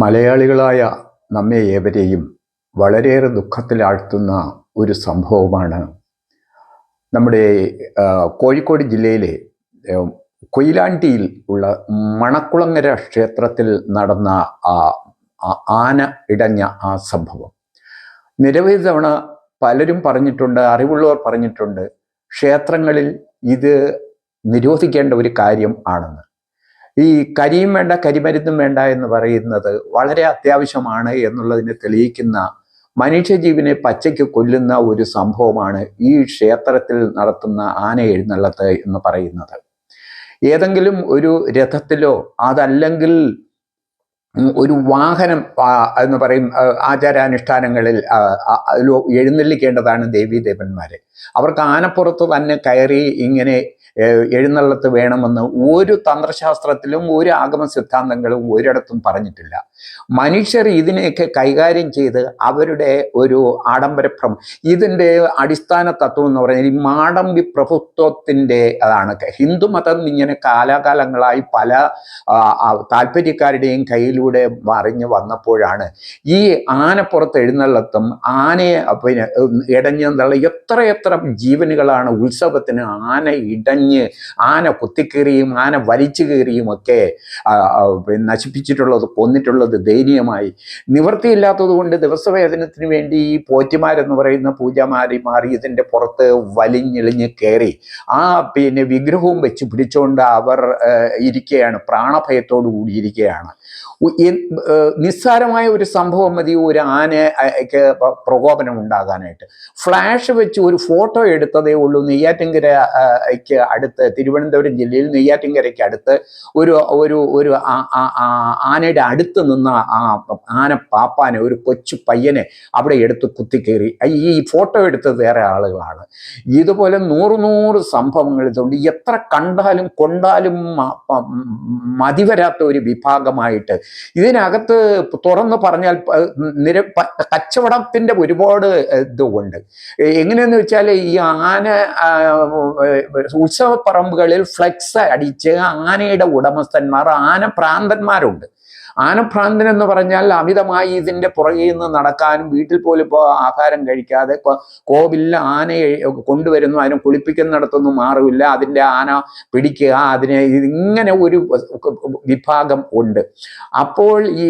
മലയാളികളായ നമ്മെ ഏവരെയും വളരെയേറെ ദുഃഖത്തിലാഴ്ത്തുന്ന ഒരു സംഭവമാണ്. നമ്മുടെ കോഴിക്കോട് ജില്ലയിലെ കൊയിലാണ്ടിയിൽ ഉള്ള മണക്കുളങ്ങര ക്ഷേത്രത്തിൽ നടന്ന ആ ആന ഇടഞ്ഞ ആ സംഭവം. നിരവധി തവണ പലരും പറഞ്ഞിട്ടുണ്ട് അറിവുള്ളവർ പറഞ്ഞിട്ടുണ്ട് ക്ഷേത്രങ്ങളിൽ ഇത് നിരോധിക്കേണ്ട ഒരു കാര്യം ആണെന്ന്. ഈ കരിയും വേണ്ട കരിമരുന്നും വേണ്ട എന്ന് പറയുന്നത് വളരെ അത്യാവശ്യമാണ് എന്നുള്ളതിനെ തെളിയിക്കുന്ന മനുഷ്യജീവനെ പച്ചയ്ക്ക് കൊല്ലുന്ന ഒരു സംഭവമാണ് ഈ ക്ഷേത്രത്തിൽ നടത്തുന്ന ആന എഴുന്നള്ളത്ത് എന്ന് പറയുന്നത്. ഏതെങ്കിലും ഒരു രഥത്തിലോ അതല്ലെങ്കിൽ ഒരു വാഹനം എന്ന് പറയും ആചാരാനുഷ്ഠാനങ്ങളിൽ എഴുന്നള്ളിക്കേണ്ടതാണ് ദേവീദേവന്മാരെ. അവർക്ക് ആനപ്പുറത്ത് തന്നെ കയറി ഇങ്ങനെ എഴുന്നള്ളത്ത് വേണമെന്ന് ഒരു തന്ത്രശാസ്ത്രത്തിലും ഒരു ആഗമ സിദ്ധാന്തങ്ങളും ഒരിടത്തും പറഞ്ഞിട്ടില്ല. മനുഷ്യർ ഇതിനെയൊക്കെ കൈകാര്യം ചെയ്ത് അവരുടെ ഒരു ആഡംബരപ്രം ഇതിന്റെ അടിസ്ഥാന തത്വം എന്ന് പറഞ്ഞാൽ ഈ മാടമ്പി പ്രഭുത്വത്തിന്റെ അതാണ്. ഹിന്ദുമതം ഇങ്ങനെ കാലാകാലങ്ങളായി പല താല്പര്യക്കാരുടെയും കയ്യിലൂടെ മറിഞ്ഞു വന്നപ്പോഴാണ് ഈ ആനപ്പുറത്ത് എഴുന്നള്ളത്തും ആനയെ പിന്നെ ഇടഞ്ഞെന്നുള്ള എത്രയെത്ര ജീവനുകളാണ് ഉത്സവത്തിന് ആന ഇടഞ്ഞ് ആന കുത്തിക്കീറിയും ആന വലിച്ചു കീറിയും ഒക്കെ നശിപ്പിച്ചിട്ടുള്ളത് കൊന്നിട്ടുള്ളത് ദയനീയമായി. നിവൃത്തിയില്ലാത്തത് കൊണ്ട് ദിവസവേതനത്തിന് വേണ്ടി ഈ പോറ്റിമാരെന്ന് പറയുന്ന പൂജാമാരിമാർ ഇതിന്റെ പുറത്ത് വലിഞ്ഞിളിഞ്ഞ് കയറി ആ പിന്നെ വിഗ്രഹവും വെച്ച് പിടിച്ചുകൊണ്ട് അവർ ഇരിക്കുകയാണ്. പ്രാണഭയത്തോടു കൂടി നിസ്സാരമായ ഒരു സംഭവം മതി ഒരു ആനയ്ക്ക് പ്രകോപനം ഉണ്ടാകാനായിട്ട്. ഫ്ലാഷ് വെച്ച് ഒരു ഫോട്ടോ എടുത്തതേ ഉള്ളൂ. നെയ്യാറ്റിൻകരയ്ക്ക് അടുത്ത് തിരുവനന്തപുരം ജില്ലയിൽ നെയ്യാറ്റിൻകരയ്ക്ക് അടുത്ത് ഒരു ഒരു ഒരു ആനയുടെ അടുത്ത് നിന്ന ആ ആന പാപ്പാനെ ഒരു കൊച്ചു പയ്യനെ അവിടെ എടുത്ത് കുത്തിക്കേറി. ഈ ഫോട്ടോ എടുത്തത് വേറെ ആളുകളാണ്. ഇതുപോലെ നൂറ് നൂറ് സംഭവങ്ങൾ ഇതുണ്ട്. എത്ര കണ്ടാലും കൊണ്ടാലും മ- പ- മതി വരാത്ത ഒരു വിഭാഗമായിട്ട് ഇതിനകത്ത് തുറന്ന് പറഞ്ഞാൽ നിര കച്ചവടത്തിന്റെ ഒരുപാട് ഇതുണ്ട്. എങ്ങനെയെന്ന് വെച്ചാൽ ഈ ആന ഉത്സവപ്പറമ്പുകളിൽ ഉത്സവ പറമ്പുകളിൽ ഫ്ലെക്സ് അടിച്ച് ആനയുടെ ഉടമസ്ഥന്മാർ ആന പ്രാന്തന്മാരുണ്ട് ആനഭ്രാന്തൻ എന്ന് പറഞ്ഞാൽ അമിതമായി ഇതിന്റെ പുറകിൽ നിന്ന് നടക്കാനും വീട്ടിൽ പോലും ഇപ്പോൾ ആഹാരം കഴിക്കാതെ കോവില്ല ആനയെ കൊണ്ടുവരുന്നു അതിനെ കുളിപ്പിക്കുന്നിടത്തൊന്നും മാറില്ല അതിന്റെ ആന പിടിക്കുക അതിനെ ഇങ്ങനെ ഒരു വിഭാഗം ഉണ്ട്. അപ്പോൾ ഈ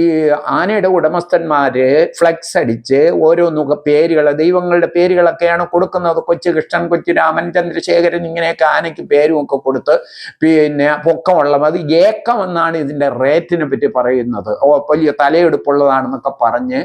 ആനയുടെ ഉടമസ്ഥന്മാര് ഫ്ലെക്സ് അടിച്ച് ഓരോ നുക പേരുകൾ ദൈവങ്ങളുടെ പേരുകളൊക്കെയാണ് കൊടുക്കുന്നത്. കൊച്ചു കൃഷ്ണൻ കൊച്ചു രാമൻ ചന്ദ്രശേഖരൻ ഇങ്ങനെയൊക്കെ ആനയ്ക്ക് പേരും ഒക്കെ കൊടുത്ത് പിന്നെ പൊക്കമുള്ളത് അത് ഏക്കം എന്നാണ് ഇതിന്റെ റേറ്റിനെ പറ്റി പറയുന്നത്. ഓ വലിയ തലയെടുപ്പുള്ളതാണെന്നൊക്കെ പറഞ്ഞ്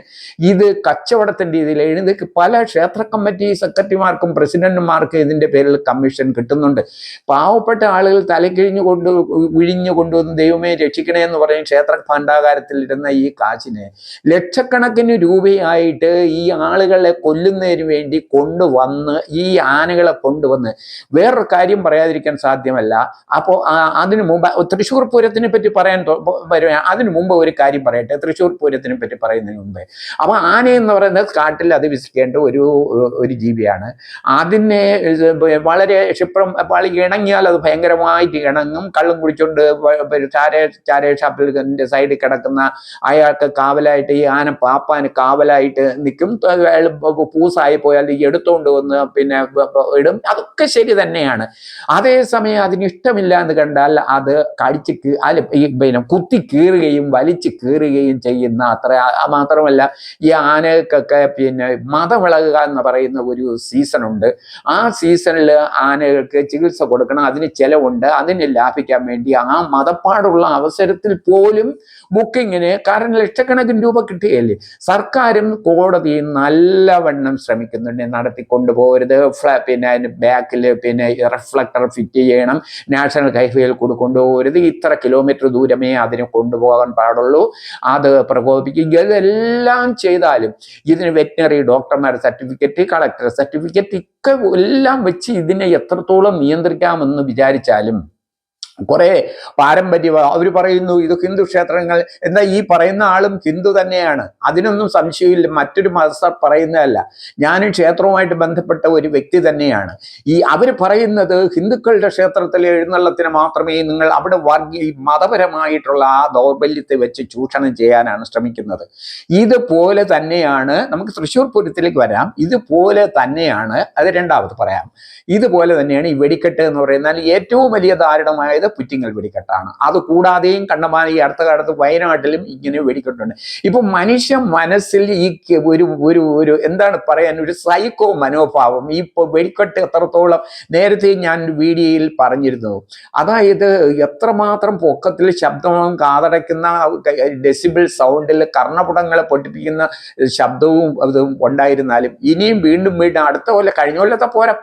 ഇത് കച്ചവടത്തിന്റെ രീതിയിൽ എഴുതി പല ക്ഷേത്ര കമ്മിറ്റി സെക്രട്ടറിമാർക്കും പ്രസിഡന്റുമാർക്കും ഇതിന്റെ പേരിൽ കമ്മീഷൻ കിട്ടുന്നുണ്ട്. പാവപ്പെട്ട ആളുകൾ തലക്കിഴിഞ്ഞു കൊണ്ട് വിഴിഞ്ഞു കൊണ്ടുവന്ന് ദൈവമേ രക്ഷിക്കണേ എന്ന് പറയും ക്ഷേത്ര ഭണ്ഡാകാരത്തിൽ ഇരുന്ന ഈ കാശിനെ. ലക്ഷക്കണക്കിന് രൂപയായിട്ട് ഈ ആളുകളെ കൊല്ലുന്നതിന് വേണ്ടി കൊണ്ടുവന്ന് ഈ ആനകളെ കൊണ്ടുവന്ന് വേറൊരു കാര്യം പറയാതിരിക്കാൻ സാധ്യമല്ല. അപ്പോൾ അതിനു മുമ്പ് തൃശ്ശൂർ പൂരത്തിനെ പറ്റി പറയാൻ അതിനു മുമ്പ് ഒരു കാര്യം പറയട്ടെ. തൃശ്ശൂർ പൂരത്തിനെ പറ്റി പറയുന്നതിന് മുമ്പേ അപ്പോൾ ആന എന്ന് പറയുന്നത് കാട്ടിൽ അധിവസിക്കേണ്ട ഒരു ഒരു ജീവിയാണ്. അതിനെ വളരെ ക്ഷിപ്രം പാളി ഇണങ്ങിയാൽ അത് ഭയങ്കരമായിട്ട് ഇണങ്ങും. കള്ളും കുടിച്ചുകൊണ്ട് ചാരേ വ- ചാര ചാര ഷാപ്പിൽ സൈഡിൽ കിടക്കുന്ന അയാൾക്ക് കാവലായിട്ട് ഈ ആന പാപ്പാന് കാവലായിട്ട് നിൽക്കും. പൂസായി പോയാൽ ഈ എടുത്തോണ്ട് വന്ന് പിന്നെ ഇടും. അതൊക്കെ ശരി തന്നെയാണ്. അതേസമയം അതിന് ഇഷ്ടമില്ല എന്ന് കണ്ടാൽ അത് കടിച്ച് ഈ പിന്നെ കുത്തി കീറുകയും വലിച്ചു കീറുകയും ചെയ്യുന്ന അത്ര മാത്രമല്ല ഈ ആനകൾക്കൊക്കെ പിന്നെ മതമിളകുക എന്ന് പറയുന്ന ഒരു സീസൺ ഉണ്ട് ആ സീസണിൽ ആനകൾക്ക് ചികിത്സ കൊടുക്കണം അതിന് ചിലവുണ്ട് അതിന് ലാഭിക്കാൻ വേണ്ടി ആ മതപ്പാടുള്ള അവസരത്തിൽ പോലും ബുക്കിങ്ങിന് കാരണം ലക്ഷക്കണക്കിന് രൂപ കിട്ടുകയല്ലേ? സർക്കാരും കോടതിയും നല്ലവണ്ണം ശ്രമിക്കുന്നുണ്ട്. നടത്തി കൊണ്ടുപോകരുത് പിന്നെ ബാക്കിൽ പിന്നെ റിഫ്ലക്ടർ ഫിറ്റ് ചെയ്യണം. നാഷണൽ ഹൈവേയിൽ കൂടി കൊണ്ടുപോകരുത്. ഇത്ര കിലോമീറ്റർ ദൂരമേ അതിന് കൊണ്ടുപോകാൻ പാടുള്ളൂ. അത് പ്രകോപിപ്പിക്കുക ഇതെല്ലാം ചെയ്താലും ഇതിന് വെറ്റിനറി ഡോക്ടർമാരുടെ സർട്ടിഫിക്കറ്റ് കളക്ടർ സർട്ടിഫിക്കറ്റ് ഒക്കെ എല്ലാം വെച്ച് ഇതിനെ എത്രത്തോളം നിയന്ത്രിക്കാമെന്ന് വിചാരിച്ചാലും കുറെ പാരമ്പര്യ അവർ പറയുന്നു ഇത് ഹിന്ദു ക്ഷേത്രങ്ങൾ. എന്നാൽ ഈ പറയുന്ന ആളും ഹിന്ദു തന്നെയാണ്. അതിനൊന്നും സംശയമില്ല. മറ്റൊരു മതസ്ഥർ പറയുന്നതല്ല. ഞാനും ക്ഷേത്രവുമായിട്ട് ബന്ധപ്പെട്ട ഒരു വ്യക്തി തന്നെയാണ്. ഈ അവർ പറയുന്നത് ഹിന്ദുക്കളുടെ ക്ഷേത്രത്തിലെ എഴുന്നള്ളത്തിന് മാത്രമേ നിങ്ങൾ അവിടെ വർഗീയ മതപരമായിട്ടുള്ള ആ ദൗർബല്യത്തെ വെച്ച് ചൂഷണം ചെയ്യാനാണ് ശ്രമിക്കുന്നത്. ഇതുപോലെ തന്നെയാണ് നമുക്ക് തൃശ്ശൂർ പൂരത്തിലേക്ക് വരാം. ഇതുപോലെ തന്നെയാണ് അത് രണ്ടാമത് പറയാം. ഇതുപോലെ തന്നെയാണ് ഈ വെടിക്കെട്ട് എന്ന് പറയുന്നത്. ഏറ്റവും വലിയ ദാരുണമായത് പുറ്റിങ്ങൽ വെടിക്കെട്ടാണ്. അത് കൂടാതെയും കണ്ടമാനം ഈ അടുത്ത കാലത്ത് വയനാട്ടിലും ഇങ്ങനെ വെടിക്കെട്ടുണ്ട്. ഇപ്പൊ മനുഷ്യ മനസ്സിൽ ഈ ഒരു ഒരു ഒരു എന്താണ് പറയാൻ ഒരു സൈക്കോ മനോഭാവം. ഈ വെടിക്കെട്ട് എത്രത്തോളം നേരത്തെ ഞാൻ വീഡിയോയിൽ പറഞ്ഞിരുന്നു. അതായത് എത്രമാത്രം പൊക്കത്തിൽ ശബ്ദവും കാതടയ്ക്കുന്ന ഡെസിബിൾ സൗണ്ടിൽ കർണപുടങ്ങളെ പൊട്ടിപ്പിക്കുന്ന ശബ്ദവും അതും ഉണ്ടായിരുന്നാലും ഇനിയും വീണ്ടും വീണ്ടും അടുത്ത കൊല്ലം കഴിഞ്ഞ കൊല്ലത്തെ പോലെ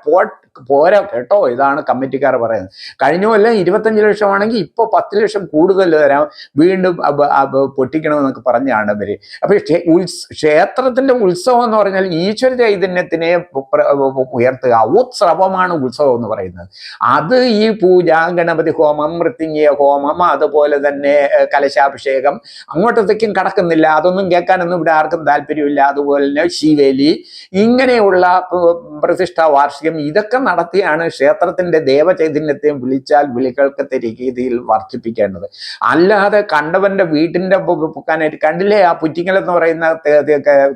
പോരാ കേട്ടോ ഇതാണ് കമ്മിറ്റിക്കാർ പറയുന്നത്. കഴിഞ്ഞ കൊല്ലം ഇരുപത്തഞ്ച് ലക്ഷമാണെങ്കിൽ ഇപ്പോൾ പത്ത് ലക്ഷം കൂടുതൽ തരാം വീണ്ടും പൊട്ടിക്കണമെന്നൊക്കെ പറഞ്ഞാണ് ഇവർ. അപ്പൊ ക്ഷേത്രത്തിന്റെ ഉത്സവം എന്ന് പറഞ്ഞാൽ ഈശ്വര ചൈതന്യത്തിനെ ഉയർത്തുക. ഉത്സവമാണ് ഉത്സവം എന്ന് പറയുന്നത്. അത് ഈ പൂജ ഗണപതി ഹോമം മൃത്യുഞ്ജയ ഹോമം അതുപോലെ തന്നെ കലശാഭിഷേകം അങ്ങോട്ടത്തേക്കും കടക്കുന്നില്ല. അതൊന്നും കേൾക്കാനൊന്നും ഇവിടെ ആർക്കും താല്പര്യമില്ല. അതുപോലെ തന്നെ ശിവേലി ഇങ്ങനെയുള്ള പ്രതിഷ്ഠാ വാർഷികം ഇതൊക്കെ നടത്തിയാണ് ക്ഷേത്രത്തിന്റെ ദേവചൈതന്യത്തെയും വിളിച്ചാൽ വിളികൾക്കത്തെ രീതിയിൽ വർദ്ധിപ്പിക്കേണ്ടത്. അല്ലാതെ കണ്ടവന്റെ വീട്ടിന്റെ കണ്ടില്ലേ? ആ പുറ്റിങ്ങൽ എന്ന് പറയുന്ന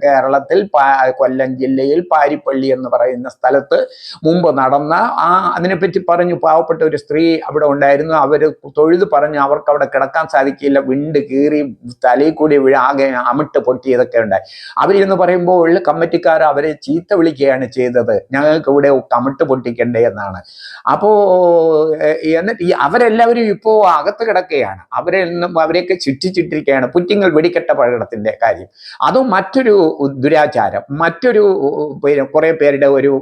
കേരളത്തിൽ കൊല്ലം ജില്ലയിൽ പാരിപ്പള്ളി എന്ന് പറയുന്ന സ്ഥലത്ത് മുമ്പ് നടന്ന ആ അതിനെപ്പറ്റി പറഞ്ഞു പാവപ്പെട്ട ഒരു സ്ത്രീ അവിടെ ഉണ്ടായിരുന്നു. അവർ തൊഴുത് പറഞ്ഞു അവർക്ക് അവിടെ കിടക്കാൻ സാധിക്കില്ല. വിണ്ട് കീറി തലയിൽ കൂടി ആകെ അമിട്ട് പൊട്ടിയതൊക്കെ ഉണ്ടായി. അവരിന്ന് പറയുമ്പോൾ കമ്മിറ്റിക്കാർ അവരെ ചീത്ത വിളിക്കുകയാണ് ചെയ്തത്. ഞങ്ങൾക്ക് ഇവിടെ കമിട്ട് പൊട്ടിക്കണ്ടേ എന്നാണ്. അപ്പോ എന്നിട്ട് ഈ അവരെല്ലാവരും ഇപ്പോ അകത്ത് കിടക്കുകയാണ്. അവരെ അവരെയൊക്കെ ചുറ്റിച്ചിട്ടിരിക്കുകയാണ് പുറ്റിങ്ങൾ വെടിക്കെട്ട പഴക്കത്തിന്റെ കാര്യം. അതും മറ്റൊരു ദുരാചാരം. മറ്റൊരു പിന്നെ കുറെ പേരുടെ ഒരു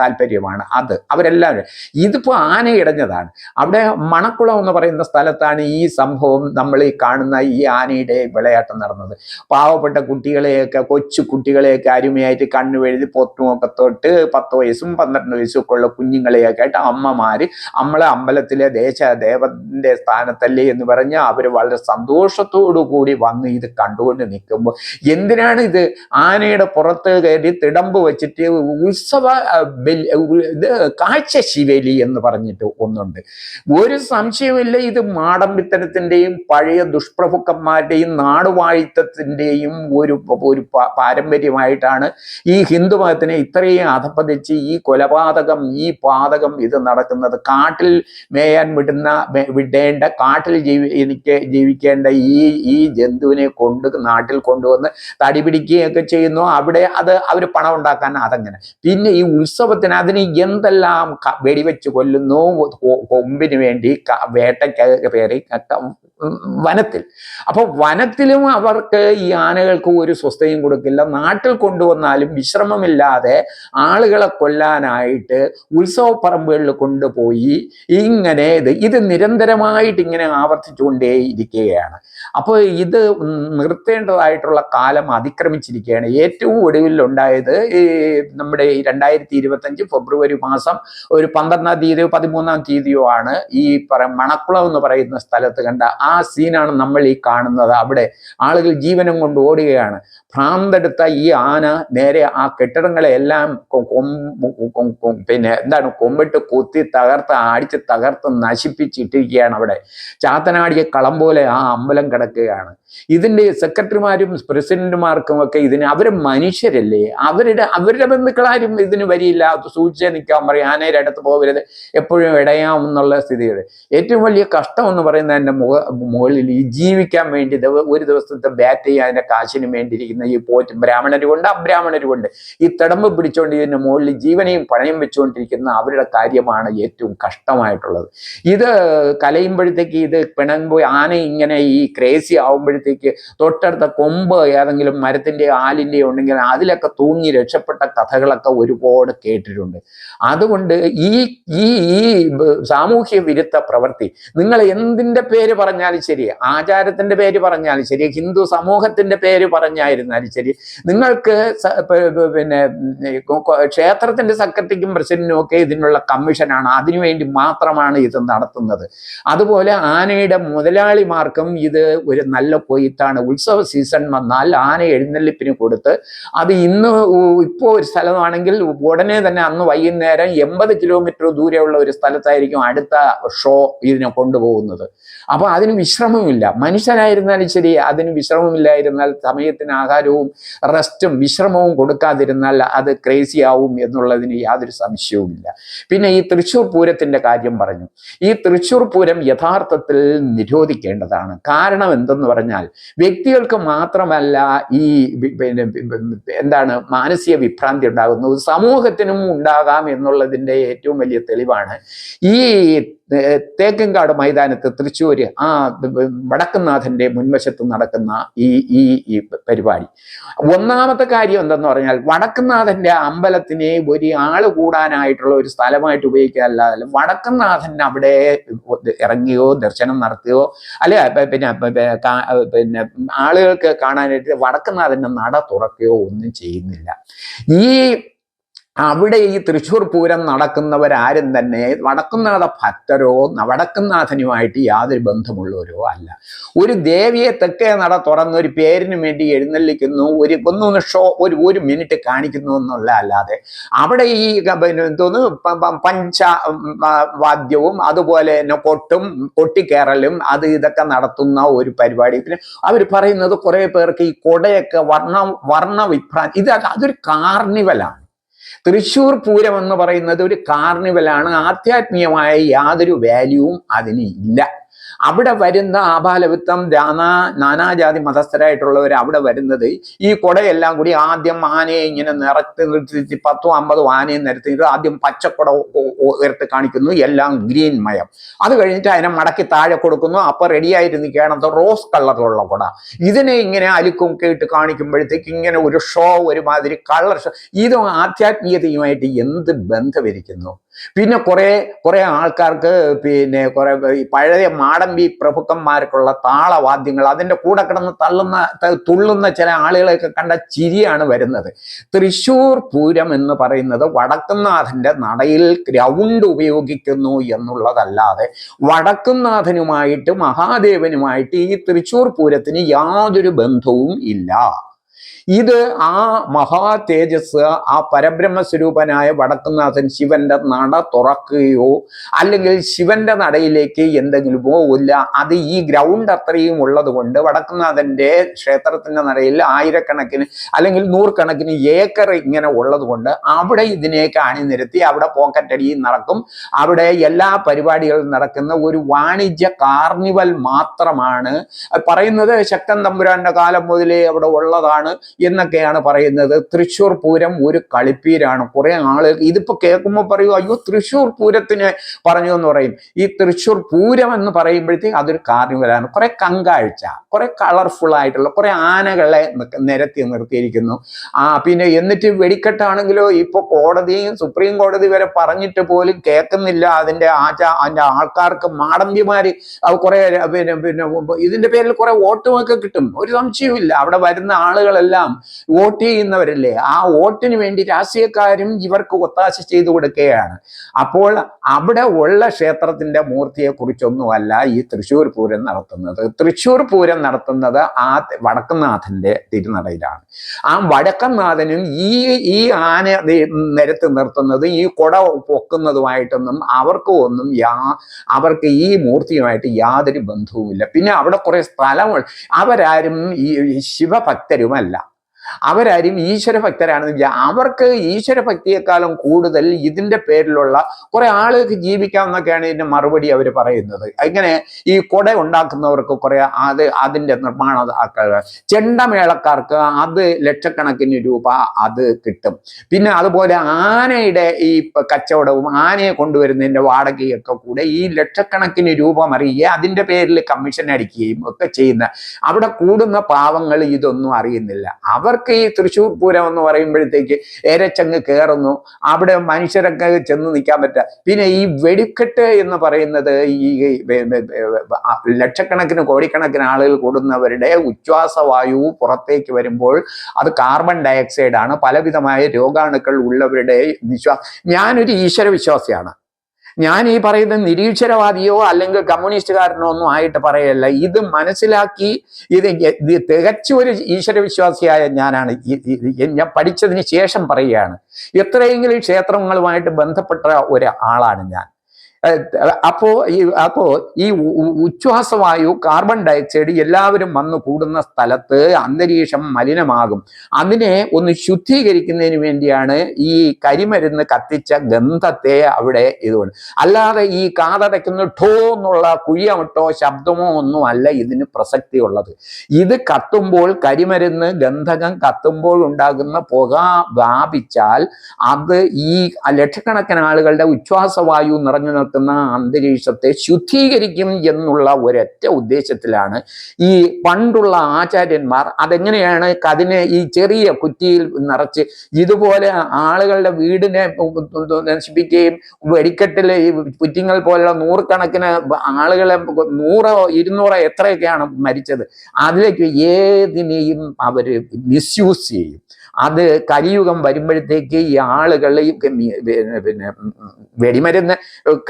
താല്പര്യമാണ് അത്. അവരെല്ലാവരും. ഇതിപ്പോ ആന ഇടഞ്ഞതാണ്. അവിടെ മണക്കുളം എന്ന് പറയുന്ന സ്ഥലത്താണ് ഈ സംഭവം നമ്മൾ ഈ കാണുന്ന ഈ ആനയുടെ വിളയാട്ടം നടന്നത്. പാവപ്പെട്ട കുട്ടികളെയൊക്കെ കൊച്ചു കുട്ടികളെയൊക്കെ അരുമയായിട്ട് കണ്ണു എഴുതി പൊത്തുമൊക്കെ തൊട്ട് പത്ത് വയസ്സും പന്ത്രണ്ട് വയസ്സും ഒക്കെ ഉള്ള കുഞ്ഞുങ്ങളെയൊക്കെ ആയിട്ട് അമ്മമാര് നമ്മളെ അമ്പലത്തിലെ ദേശ ദേവന്റെ സ്ഥാനത്തല്ലേ എന്ന് പറഞ്ഞ് അവർ വളരെ സന്തോഷത്തോടു കൂടി വന്ന് ഇത് കണ്ടുകൊണ്ട് നിൽക്കുമ്പോൾ എന്തിനാണ് ഇത് ആനയുടെ പുറത്ത് കയറി തിടമ്പ് വെച്ചിട്ട് ഉത്സവ ഇത് കാഴ്ച ശിവേലി എന്ന് പറഞ്ഞിട്ട് ഒന്നുണ്ട്. ഒരു സംശയമില്ല ഇത് മാടമ്പിത്തനത്തിന്റെയും പഴയ ദുഷ്പ്രഭുക്കന്മാരുടെയും നാടുവാഴിത്തത്തിന്റെയും ഒരു ഒരു പാരമ്പര്യമായിട്ടാണ് ഈ ഹിന്ദു മതത്തിനെ ഇത്രയും അധപ്പതിച്ച് ഈ കൊലപാതകം ഈ പാതകം ഇത് നടക്കുന്നത് കാട്ടിൽ മേയാൻ വിടുന്ന വിടേണ്ട കാട്ടിൽ ജീവി എനിക്ക് ജീവിക്കേണ്ട ഈ ഈ ജന്തുവിനെ കൊണ്ട് നാട്ടിൽ കൊണ്ടുവന്ന് തടി പിടിക്കുകയൊക്കെ ചെയ്യുന്നു. അവിടെ അത് അവർ പണം ഉണ്ടാക്കാൻ അതങ്ങനെ. പിന്നെ ഈ ഉത്സവത്തിന് അതിന് എന്തെല്ലാം വെടിവെച്ച് കൊല്ലുന്നു കൊമ്പിന് വേണ്ടി വേട്ടയ്ക്ക് പേര് വനത്തിൽ. അപ്പോൾ വനത്തിലും അവർക്ക് ഈ ആനകൾക്ക് ഒരു സ്വസ്ഥയും കൊടുക്കില്ല. നാട്ടിൽ കൊണ്ടുവന്നാലും വിശ്രമമില്ലാതെ ആളുകളെ കൊല്ലാനായിട്ട് ഉത്സവപ്പറമ്പുകളിൽ കൊണ്ടുപോയി ഇങ്ങനെ ഇത് ഇത് നിരന്തരമായിട്ട് ഇങ്ങനെ ആവർത്തിച്ചുകൊണ്ടേ ഇരിക്കുകയാണ് അപ്പോൾ ഇത് നിർത്തേണ്ടതായിട്ടുള്ള കാലം അതിക്രമിച്ചിരിക്കുകയാണ്. ഏറ്റവും ഒടുവിൽ ഉണ്ടായത് ഈ നമ്മുടെ ഈ രണ്ടായിരത്തി ഇരുപത്തഞ്ച് ഫെബ്രുവരി മാസം ഒരു പന്ത്രണ്ടാം തീയതിയോ പതിമൂന്നാം തീയതിയോ ആണ് ഈ പറ മണക്കുളം എന്ന് പറയുന്ന സ്ഥലത്ത് കണ്ട ആ സീനാണ് നമ്മൾ ഈ കാണുന്നത്. അവിടെ ആളുകൾ ജീവനം കൊണ്ട് ഓടുകയാണ്. ഭ്രാന്തെടുത്ത ഈ ആന നേരെ ആ കെട്ടിടങ്ങളെ എല്ലാം പിന്നെ എന്താണ് കൊമ്പിട്ട് കുത്തി തകർത്ത് അടിച്ച് തകർത്ത് നശിപ്പിച്ചിട്ടിരിക്കുകയാണ് അവിടെ. ചാത്തനാടിയ കളം പോലെ ആ അമ്പലം കിടക്കുകയാണ്. ഇതിന്റെ സെക്രട്ടറിമാരും പ്രസിഡന്റുമാർക്കും ഒക്കെ ഇതിന് അവർ മനുഷ്യരല്ലേ? അവരുടെ അവരുടെ ബന്ധുക്കളാരും ഇതിന് വരിയില്ല. സൂക്ഷിച്ച് നിൽക്കാൻ പറയും. ആനയുടെ അടുത്ത് പോകരുത്. എപ്പോഴും ഇടയാം എന്നുള്ള സ്ഥിതിയുടെ ഏറ്റവും വലിയ കഷ്ടം എന്ന് പറയുന്നത് എന്റെ മുഖ മുകളിൽ ഈ ജീവിക്കാൻ വേണ്ടി ഒരു ദിവസത്തെ ബാറ്റ് ചെയ്യാൻ അതിന്റെ കാശിന് വേണ്ടിയിരിക്കുന്ന ഈ പോറ്റ് ബ്രാഹ്മണരുകൊണ്ട് അബ്രാഹ്മണരുകൊണ്ട് ഈ തിടമ്പ് പിടിച്ചുകൊണ്ട് ഇതിന്റെ മുകളിൽ ജീവനെയും പണയം വെച്ചുകൊണ്ടിരിക്കുന്ന അവരുടെ കാര്യമാണ് ഏറ്റവും കഷ്ടമായിട്ടുള്ളത്. ഇത് കലയുമ്പോഴത്തേക്ക് ഇത് പിണങ്ങുമ്പോൾ ആന ഇങ്ങനെ ഈ ക്രേസി ആവുമ്പോഴത്തേക്ക് കഴിയുമ്പോഴത്തേക്ക് തൊട്ടടുത്ത കൊമ്പ് ഏതെങ്കിലും മരത്തിന്റെ ആലിന്റെയോ ഉണ്ടെങ്കിൽ അതിലൊക്കെ തൂങ്ങി രക്ഷപ്പെട്ട കഥകളൊക്കെ ഒരുപാട് കേട്ടിട്ടുണ്ട്. അതുകൊണ്ട് ഈ ഈ ഈ സാമൂഹ്യ വിരുദ്ധ പ്രവൃത്തി നിങ്ങൾ എന്തിന്റെ പേര് പറഞ്ഞാലും ശരി ആചാരത്തിന്റെ പേര് പറഞ്ഞാലും ശരി ഹിന്ദു സമൂഹത്തിന്റെ പേര് പറഞ്ഞായിരുന്നാലും ശരി നിങ്ങൾക്ക് പിന്നെ ഉം, ഈ കൊ- കൊ- ക്ഷേത്രത്തിന്റെ സെക്രട്ടറിക്കും പ്രസിഡന്റിനും ഒക്കെ ഇതിനുള്ള കമ്മീഷനാണ്. അതിനുവേണ്ടി മാത്രമാണ് ഇത് നടത്തുന്നത്. അതുപോലെ ആനയുടെ മുതലാളിമാർക്കും ഇത് ഒരു നല്ല കൊയ്ത്താണ് ഉത്സവ സീസൺ വന്നാൽ ആന എഴുന്നള്ളിപ്പിന് കൊടുത്ത് അത് ഇന്ന് ഇപ്പോൾ ഒരു സ്ഥലമാണെങ്കിൽ ഉടനെ തന്നെ അന്ന് വൈകുന്നേരം എൺപത് കിലോമീറ്റർ ദൂരെയുള്ള ഒരു സ്ഥലത്തായിരിക്കും അടുത്ത ഷോ ഇതിനെ കൊണ്ടുപോകുന്നത്. അപ്പോൾ അതിന് വിശ്രമമില്ല മനുഷ്യനായിരുന്നാലും ശരി അതിന് വിശ്രമമില്ലായിരുന്നാൽ സമയത്തിന് ആഹാരവും റെസ്റ്റും വിശ്രമവും കൊടുക്കാതിരുന്നാൽ അത് ക്രേസി ആവും എന്നുള്ളതിന് യാതൊരു സംശയവുമില്ല. പിന്നെ ഈ തൃശ്ശൂർ പൂരത്തിന്റെ കാര്യം പറഞ്ഞു. ഈ തൃശ്ശൂർ പൂരം യഥാർത്ഥത്തിൽ നിരോധിക്കേണ്ടതാണ്. കാരണം എന്തെന്ന് പറഞ്ഞാൽ വ്യക്തികൾക്ക് മാത്രമല്ല ഈ പിന്നെ എന്താണ് മാനസിക വിഭ്രാന്തി ഉണ്ടാകുന്നത്. സമൂഹത്തിനും ഉണ്ടാകാം എന്നുള്ളതിന്റെ ഏറ്റവും വലിയ തെളിവാണ് ഈ തേക്കങ്കാട് മൈതാനത്ത് തൃശ്ശൂര് ആ വടക്കുന്നാഥന്റെ മുൻവശത്ത് നടക്കുന്ന ഈ ഈ പരിപാടി. ഒന്നാമത്തെ കാര്യം എന്തെന്ന് പറഞ്ഞാൽ വടക്കുന്നാഥന്റെ അമ്പലത്തിനെ ഒരു ആൾ കൂടാനായിട്ടുള്ള ഒരു സ്ഥലമായിട്ട് ഉപയോഗിക്കാനല്ലാതെ വടക്കുന്നാഥൻ അവിടെ ഇറങ്ങിയോ ദർശനം നടത്തുകയോ അല്ലെ പിന്നെ പിന്നെ ആളുകൾക്ക് കാണാനായിട്ട് വടക്കുന്നാഥന്റെ നട തുറക്കുകയോ ഒന്നും ചെയ്യുന്നില്ല. ഈ അവിടെ ഈ തൃശ്ശൂർ പൂരം നടക്കുന്നവരാരും തന്നെ വടക്കുന്നാഥ ഭക്തരോ വടക്കുന്നാഥനുമായിട്ട് യാതൊരു ബന്ധമുള്ളവരോ അല്ല. ഒരു ദേവിയെ തെക്കേ നട തുറന്ന് ഒരു പേരിന് വേണ്ടി എഴുന്നള്ളിക്കുന്നു ഒരു ഒന്നൊന്ന് ഷോ ഒരു ഒരു മിനിറ്റ് കാണിക്കുന്നു എന്നുള്ള അല്ലാതെ അവിടെ ഈ പിന്നെ പഞ്ച വാദ്യവും അതുപോലെ തന്നെ കൊട്ടും കൊട്ടിക്കേറലും അത് ഇതൊക്കെ നടത്തുന്ന ഒരു പരിപാടി. പിന്നെ അവർ പറയുന്നത് കുറേ പേർക്ക് ഈ കൊടയൊക്കെ വർണ വർണ വിഭ്രാന്തി ഇത് അതൊരു കാർണിവലാണ്. തൃശ്ശൂർ പൂരം എന്ന് പറയുന്നത് ഒരു കാർണിവലാണ് ആധ്യാത്മികമായ യാതൊരു വാല്യൂവും അതിന് ഇല്ല. അവിടെ വരുന്ന ആപാലവിത്തം നാനാ നാനാജാതി മതസ്ഥരായിട്ടുള്ളവർ അവിടെ വരുന്നത് ഈ കുടയെല്ലാം കൂടി ആദ്യം ആനയെ ഇങ്ങനെ നിറത്തി നിർത്തി പത്തും അമ്പതും ആനയെ നിരത്തിയിട്ട് ആദ്യം പച്ചക്കുട ഉയർത്തി കാണിക്കുന്നു. എല്ലാം ഗ്രീൻ മയം. അത് കഴിഞ്ഞിട്ട് അതിനെ മടക്കി താഴെ കൊടുക്കുന്നു. അപ്പൊ റെഡിയായിട്ട് അത് റോസ് കളറിലുള്ള കുട. ഇതിനെ ഇങ്ങനെ അലുക്കും കേട്ട് കാണിക്കുമ്പോഴത്തേക്ക് ഇങ്ങനെ ഒരു ഷോ ഒരുമാതിരി കളർ ഷോ ഇതും ആധ്യാത്മികതയുമായിട്ട് എന്ത് ബന്ധമിരിക്കുന്നു? പിന്നെ കുറേ കുറേ ആൾക്കാർക്ക് പിന്നെ കുറേ പഴയ മാടമ്പി പ്രഭുക്കന്മാർക്കുള്ള താളവാദ്യങ്ങൾ അതിന്റെ കൂടെ കിടന്ന് തള്ളുന്ന തുള്ളുന്ന ചില ആളുകളെയൊക്കെ കണ്ട ചിരിയാണ് വരുന്നത്. തൃശ്ശൂർ പൂരം എന്ന് പറയുന്നത് വടക്കുന്നാഥന്റെ നടയിൽ ഗ്രൗണ്ട് ഉപയോഗിക്കുന്നു എന്നുള്ളതല്ലാതെ വടക്കുന്നാഥനുമായിട്ട് മഹാദേവനുമായിട്ട് ഈ തൃശ്ശൂർ പൂരത്തിന് യാതൊരു ബന്ധവും ഇല്ല. ഇത് ആ മഹാ തേജസ് ആ പരബ്രഹ്മ സ്വരൂപനായ വടക്കുന്നാഥൻ ശിവന്റെ നട തുറക്കുകയോ അല്ലെങ്കിൽ ശിവന്റെ നടയിലേക്ക് എന്തെങ്കിലുമോ ഇല്ല. അത് ഈ ഗ്രൗണ്ട് അത്രയും ഉള്ളത് കൊണ്ട് വടക്കുന്നാഥന്റെ ക്ഷേത്രത്തിന്റെ നടയിൽ ആയിരക്കണക്കിന് അല്ലെങ്കിൽ നൂറുകണക്കിന് ഏക്കർ ഇങ്ങനെ ഉള്ളത് കൊണ്ട് അവിടെ ഇതിനെയൊക്കെ അണിനിരത്തി അവിടെ പോക്കറ്റടി നടക്കും. അവിടെ എല്ലാ പരിപാടികളും നടക്കുന്ന ഒരു വാണിജ്യ കാർണിവൽ മാത്രമാണ്. പറയുന്നത് ശക്തൻ തമ്പുരാന്റെ കാലം മുതലേ അവിടെ ഉള്ളതാണ്. എന്നൊക്കെയാണ് പറയുന്നത്. തൃശ്ശൂർ പൂരം ഒരു കളിപ്പീരാണ്. കുറേ ആളുകൾ ഇതിപ്പോ കേൾക്കുമ്പോൾ പറയൂ അയ്യോ തൃശ്ശൂർ പൂരത്തിന് പറഞ്ഞു എന്ന് പറയും. ഈ തൃശ്ശൂർ പൂരം എന്ന് പറയുമ്പോഴത്തേക്ക് അതൊരു കാർണിവലാണ് കുറെ കങ്കാഴ്ച കുറെ കളർഫുൾ ആയിട്ടുള്ള കുറെ ആനകളെ നിരത്തി നിർത്തിയിരിക്കുന്നു. ആ പിന്നെ എന്നിട്ട് വെടിക്കെട്ടാണെങ്കിലോ ഇപ്പൊ കോടതിയും സുപ്രീം കോടതി വരെ പറഞ്ഞിട്ട് പോലും കേൾക്കുന്നില്ല. അതിന്റെ ആചാ അതിന്റെ ആൾക്കാർക്ക് മാടമ്പിമാര് അത് കുറെ പിന്നെ പിന്നെ ഇതിന്റെ പേരിൽ കുറെ വോട്ടുമൊക്കെ കിട്ടും. ഒരു സംശയവും ഇല്ല അവിടെ വരുന്ന ആളുകളെല്ലാം വോട്ട് ചെയ്യുന്നവരല്ലേ? ആ വോട്ടിന് വേണ്ടി രാഷ്ട്രീയക്കാരും ഇവർക്ക് ഒത്താശ ചെയ്തു കൊടുക്കുകയാണ്. അപ്പോൾ അവിടെ ഉള്ള ക്ഷേത്രത്തിന്റെ മൂർത്തിയെ കുറിച്ചൊന്നുമല്ല ഈ തൃശ്ശൂർ പൂരം നടത്തുന്നത്. തൃശ്ശൂർ പൂരം നടത്തുന്നത് ആ വടക്കനാഥന്റെ തിരുനടയിലാണ്. ആ വടക്കനാഥനും ഈ ഈ ആന നിരത്ത് നിർത്തുന്നത് ഈ കുട പൊക്കുന്നതുമായിട്ടൊന്നും അവർക്ക് ഒന്നും യാ അവർക്ക് ഈ മൂർത്തിയുമായിട്ട് യാതൊരു ബന്ധവുമില്ല. പിന്നെ അവിടെ കുറെ സ്ഥലങ്ങൾ. അവരാരും ഈ ശിവഭക്തരുമല്ല. അവരാരും ഈശ്വരഭക്തരാണെന്ന് വിചാ അവർക്ക് ഈശ്വരഭക്തിയെക്കാളും കൂടുതൽ ഇതിന്റെ പേരിലുള്ള കുറെ ആളുകൾക്ക് ജീവിക്കാമെന്നൊക്കെയാണ് ഇതിന്റെ മറുപടി അവർ പറയുന്നത്. ഇങ്ങനെ ഈ കൊട ഉണ്ടാക്കുന്നവർക്ക് കുറെ അത് അതിന്റെ നിർമ്മാണ ചെണ്ടമേളക്കാർക്ക് അത് ലക്ഷക്കണക്കിന് രൂപ അത് കിട്ടും. പിന്നെ അതുപോലെ ആനയുടെ ഈ കച്ചവടവും ആനയെ കൊണ്ടുവരുന്നതിന്റെ വാടകയൊക്കെ കൂടെ ഈ ലക്ഷക്കണക്കിന് രൂപ മറിയുകയും അതിന്റെ പേരിൽ കമ്മീഷൻ അടിക്കുകയും ഒക്കെ ചെയ്യുന്ന അവിടെ കൂടുന്ന പാവങ്ങൾ ഇതൊന്നും അറിയുന്നില്ല. അവർക്ക് ഈ തൃശ്ശൂർ പൂരം എന്ന് പറയുമ്പോഴത്തേക്ക് ഏരച്ചങ്ങ് കയറുന്നു അവിടെ മനുഷ്യരൊക്കെ ചെന്ന് നിൽക്കാൻ പറ്റുക. പിന്നെ ഈ വെടിക്കെട്ട് എന്ന് പറയുന്നത് ഈ ലക്ഷക്കണക്കിന് കോടിക്കണക്കിന് ആളുകൾ കൂടുന്നവരുടെ ഉച്ഛ്വാസവായു പുറത്തേക്ക് വരുമ്പോൾ അത് കാർബൺ ഡയോക്സൈഡ് ആണ്. പലവിധമായ രോഗാണുക്കൾ ഉള്ളവരുടെ വിശ്വാസം ഞാനൊരു ഈശ്വര വിശ്വാസിയാണ് ഞാൻ ഈ പറയുന്ന നിരീശ്വരവാദിയോ അല്ലെങ്കിൽ കമ്മ്യൂണിസ്റ്റുകാരനോ ഒന്നും ആയിട്ട് പറയല്ല. ഇത് മനസ്സിലാക്കി ഇത് തികച്ചു ഒരു ഈശ്വര വിശ്വാസിയായ ഞാനാണ് ഞാൻ പഠിച്ചതിന് ശേഷം പറയുകയാണ്. എത്രയെങ്കിലും ക്ഷേത്രങ്ങളുമായിട്ട് ബന്ധപ്പെട്ട ഒരാളാണ് ഞാൻ. അപ്പോ ഈ അപ്പോ ഈ ഉച്ഛ്വാസവായു കാർബൺ ഡയോക്സൈഡ് എല്ലാവരും വന്നു കൂടുന്ന സ്ഥലത്ത് അന്തരീക്ഷം മലിനമാകും. അതിനെ ഒന്ന് ശുദ്ധീകരിക്കുന്നതിന് വേണ്ടിയാണ് ഈ കരിമരുന്ന് കത്തിച്ച ഗന്ധത്തെ അവിടെ ഇതുകൊണ്ട്. അല്ലാതെ ഈ കാതടയ്ക്കുന്ന ഠോ എന്നുള്ള കുഴിയമിട്ടോ ശബ്ദമോ ഒന്നും അല്ല ഇതിന് പ്രസക്തി ഉള്ളത് ഇത് കത്തുമ്പോൾ കരിമരുന്ന് ഗന്ധകം കത്തുമ്പോൾ ഉണ്ടാകുന്ന പുക വ്യാപിച്ചാൽ അത് ഈ ലക്ഷക്കണക്കിന് ആളുകളുടെ ഉച്ഛ്വാസവായു നിറഞ്ഞു നിൽക്കുന്ന അന്തരീക്ഷത്തെ ശുദ്ധീകരിക്കും എന്നുള്ള ഒരൊറ്റ ഉദ്ദേശത്തിലാണ് ഈ പണ്ടുള്ള ആചാര്യന്മാർ. അതെങ്ങനെയാണ് അതിനെ ഈ ചെറിയ കുറ്റിയിൽ നിറച്ച് ഇതുപോലെ ആളുകളുടെ വീടിനെ നശിപ്പിക്കുകയും വെടിക്കെട്ടിൽ ഈ പുറ്റിങ്ങൾ പോലുള്ള നൂറുകണക്കിന് ആളുകളെ നൂറോ ഇരുന്നൂറോ എത്രയൊക്കെയാണ് മരിച്ചത്. അതിലേക്ക് ഏതിനെയും അവർ മിസ്യൂസ് ചെയ്യും. അത് കരിയുഗം വരുമ്പോഴത്തേക്ക് ഈ ആളുകൾ പിന്നെ വെടിമരുന്ന്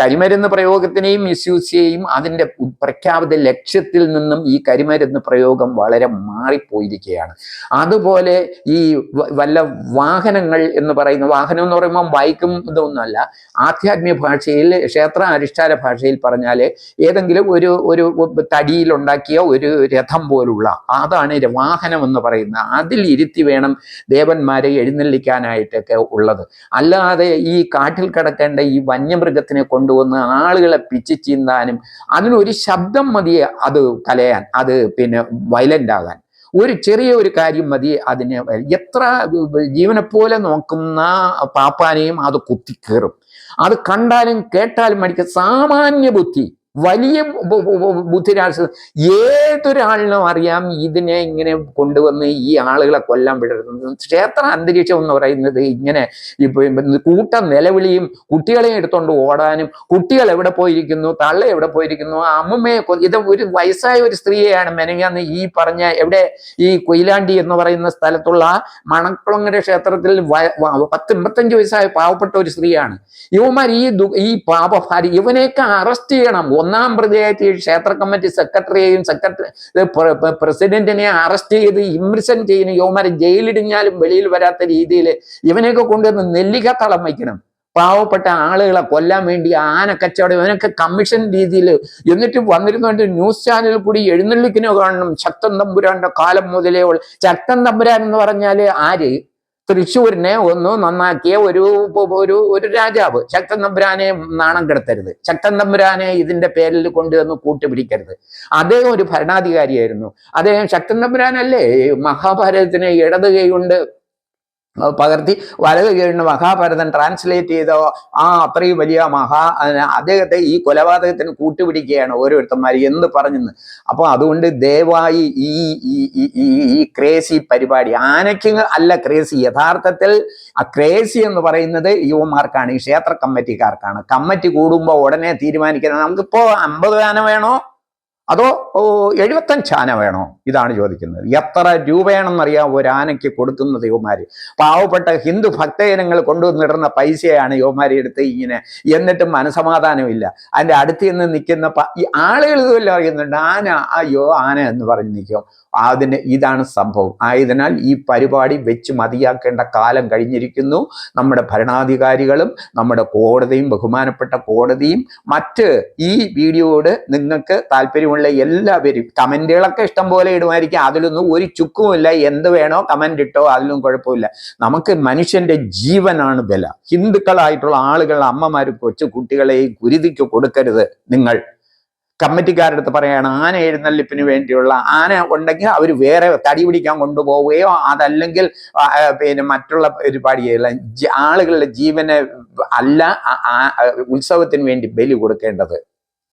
കരിമരുന്ന് പ്രയോഗത്തിനെയും മിസ്യൂസ് ചെയ്യും. അതിന്റെ പ്രഖ്യാപിത ലക്ഷ്യത്തിൽ നിന്നും ഈ കരിമരുന്ന് പ്രയോഗം വളരെ മാറിപ്പോയിരിക്കുകയാണ്. അതുപോലെ ഈ വല്ല വാഹനങ്ങൾ എന്ന് പറയുന്ന വാഹനം എന്ന് പറയുമ്പോൾ ബൈക്കും ഇതൊന്നുമല്ല. ആധ്യാത്മിക ഭാഷയിൽ ക്ഷേത്ര അനുഷ്ഠാന ഭാഷയിൽ പറഞ്ഞാൽ ഏതെങ്കിലും ഒരു ഒരു തടിയിലുണ്ടാക്കിയ ഒരു രഥം പോലുള്ള അതാണ് വാഹനം എന്ന് പറയുന്നത്. അതിൽ ഇരുത്തി വേണം ദേവന്മാരെ എഴുന്നള്ളിക്കാനായിട്ടൊക്കെ ഉള്ളത്. അല്ലാതെ ഈ കാട്ടിൽ കിടക്കേണ്ട ഈ വന്യമൃഗത്തിനെ കൊണ്ടുവന്ന് ആളുകളെ പിച്ചു ചീന്താനും അതിനൊരു ശബ്ദം മതിയെ അത് കലയാൻ അത് പിന്നെ വയലന്റ് ആകാൻ. ഒരു ചെറിയ ഒരു കാര്യം മതി അതിന്. എത്ര ജീവനെപ്പോലെ പോലെ നോക്കുന്ന പാപ്പാനെയും അത് കുത്തിക്കേറും. അത് കണ്ടാലും കേട്ടാലും മടിക്ക. സാമാന്യ ബുദ്ധി വലിയ ബുദ്ധിരാശ ഏതൊരാളിനും അറിയാം ഇതിനെ ഇങ്ങനെ കൊണ്ടുവന്ന് ഈ ആളുകളെ കൊല്ലാൻ വിടരുന്നത് ക്ഷേത്ര അന്തരീക്ഷം എന്ന് പറയുന്നത് ഇങ്ങനെ കൂട്ടം നിലവിളിയും കുട്ടികളെ എടുത്തോണ്ട് ഓടാനും കുട്ടികൾ എവിടെ പോയിരിക്കുന്നു തള്ള എവിടെ പോയിരിക്കുന്നു അമ്മമ്മയെ ഇത് ഒരു വയസ്സായ ഒരു സ്ത്രീയെയാണ് മെനങ്ങാന്ന് ഈ പറഞ്ഞ എവിടെ ഈ കൊയിലാണ്ടി എന്ന് പറയുന്ന സ്ഥലത്തുള്ള മണക്കുളങ്ങര ക്ഷേത്രത്തിൽ പത്ത് എൺപത്തഞ്ച് വയസ്സായ പാവപ്പെട്ട ഒരു സ്ത്രീയാണ്. ഇവന്മാർ ഈ ഈ പാപഭാരി ഇവനെയൊക്കെ അറസ്റ്റ് ചെയ്യണം. ഒന്നാം പ്രതിയായിട്ട് ഈ ക്ഷേത്ര കമ്മിറ്റി സെക്രട്ടറിയെയും സെക്രട്ടറി പ്രസിഡന്റിനെ അറസ്റ്റ് ചെയ്ത് ഇംപ്രിസൺ ചെയ്യുന്ന യുവമാരെ ജയിലിടിഞ്ഞാലും വെളിയിൽ വരാത്ത രീതിയിൽ ഇവനെയൊക്കെ കൊണ്ടുവന്ന് നെല്ലിക്ക തളം വയ്ക്കണം. പാവപ്പെട്ട ആളുകളെ കൊല്ലാൻ വേണ്ടി ആന കച്ചവടം ഇവനൊക്കെ കമ്മീഷൻ രീതിയിൽ എന്നിട്ട് വന്നിരുന്നുകൊണ്ട് ന്യൂസ് ചാനലിൽ കൂടി എഴുന്നള്ളിക്കിനോ കാണണം. ശക്തൻ തമ്പുരാന്റെ കാലം മുതലേ ശക്തൻ തമ്പുരാൻ എന്ന് പറഞ്ഞാൽ ആര്? തൃശ്ശൂരിനെ ഒന്ന് നന്നാക്കിയ ഒരു ഒരു ഒരു രാജാവ്. ശക്തൻ തമ്പുരാനെ നാണം കെടുത്തരുത്. ശക്തൻ തമ്പുരാനെ ഇതിന്റെ പേരിൽ കൊണ്ടുവന്ന് കൂട്ടുപിടിക്കരുത്. അദ്ദേഹം ഒരു ഭരണാധികാരിയായിരുന്നു. അദ്ദേഹം ശക്തൻ തമ്പുരാനല്ലേ മഹാഭാരതത്തിന് ഇടതുകൈ കൊണ്ട് പകർത്തി വലത് കീഴിന് മഹാഭാരതം ട്രാൻസ്ലേറ്റ് ചെയ്തോ ആ അത്രയും വലിയ മഹാ അദ്ദേഹത്തെ ഈ കൊലപാതകത്തിന് കൂട്ടുപിടിക്കുകയാണ് ഓരോരുത്തന്മാർ എന്ത് പറഞ്ഞെന്ന്. അപ്പോൾ അതുകൊണ്ട് ദയവായി ഈ ഈ ക്രേസി പരിപാടി ആനയ്ക്ക് അല്ല ക്രേസി യഥാർത്ഥത്തിൽ ആ ക്രേസി എന്ന് പറയുന്നത് യുവമാർക്കാണ് ഈ ക്ഷേത്ര കമ്മിറ്റിക്കാർക്കാണ്. കമ്മിറ്റി കൂടുമ്പോൾ ഉടനെ തീരുമാനിക്കുന്നത് നമുക്കിപ്പോ അമ്പത് ആന വേണോ? അതോ എഴുപത്തഞ്ച് ആന വേണോ? ഇതാണ് ചോദിക്കുന്നത്. എത്ര രൂപയാണെന്നറിയാം ഒരു ആനയ്ക്ക് കൊടുക്കുന്നത് യുവമാര്. പാവപ്പെട്ട ഹിന്ദു ഭക്തജനങ്ങൾ കൊണ്ടുവന്നിടുന്ന പൈസയാണ് യുവമാരി എടുത്ത് ഇങ്ങനെ എന്നിട്ടും മനസമാധാനമില്ല. അതിന്റെ അടുത്ത് നിന്ന് നിൽക്കുന്ന ഈ ആളുകൾ ഇതുമെല്ലാം അറിയുന്നുണ്ട് ആന അയ്യോ ആന എന്ന് പറഞ്ഞ് നിൽക്കും. അതിന് ഇതാണ് സംഭവം. ആയതിനാൽ ഈ പരിപാടി വെച്ച് മതിയാക്കേണ്ട കാലം കഴിഞ്ഞിരിക്കുന്നു. നമ്മുടെ ഭരണാധികാരികളും നമ്മുടെ കോടതിയും ബഹുമാനപ്പെട്ട കോടതിയും മറ്റ് ഈ വീഡിയോയോട് നിങ്ങൾക്ക് താല്പര്യമുള്ള താല്പര്യമുള്ള എല്ലാവരും കമന്റുകളൊക്കെ ഇഷ്ടം പോലെ ഇടുമായിരിക്കും. അതിലൊന്നും ഒരു ചുക്കുമില്ല എന്ത് വേണോ കമന്റ് ഇട്ടോ അതിലും കുഴപ്പമില്ല. നമുക്ക് മനുഷ്യന്റെ ജീവനാണ് വില ഹിന്ദുക്കളായിട്ടുള്ള ആളുകൾ അമ്മമാരും കൊച്ചു കുട്ടികളെയും കുരുതിക്ക് കൊടുക്കരുത് നിങ്ങൾ. കമ്മിറ്റിക്കാരുടെ അടുത്ത് പറയാണ് ആന എഴുന്നള്ളിപ്പിന് വേണ്ടിയുള്ള ആന ഉണ്ടെങ്കിൽ അവർ വേറെ തടി പിടിക്കാൻ കൊണ്ടുപോവുകയോ അതല്ലെങ്കിൽ പിന്നെ മറ്റുള്ള പരിപാടിയല്ല ആളുകളുടെ ജീവനെ അല്ല ഉത്സവത്തിന് വേണ്ടി ബലി കൊടുക്കേണ്ടത്.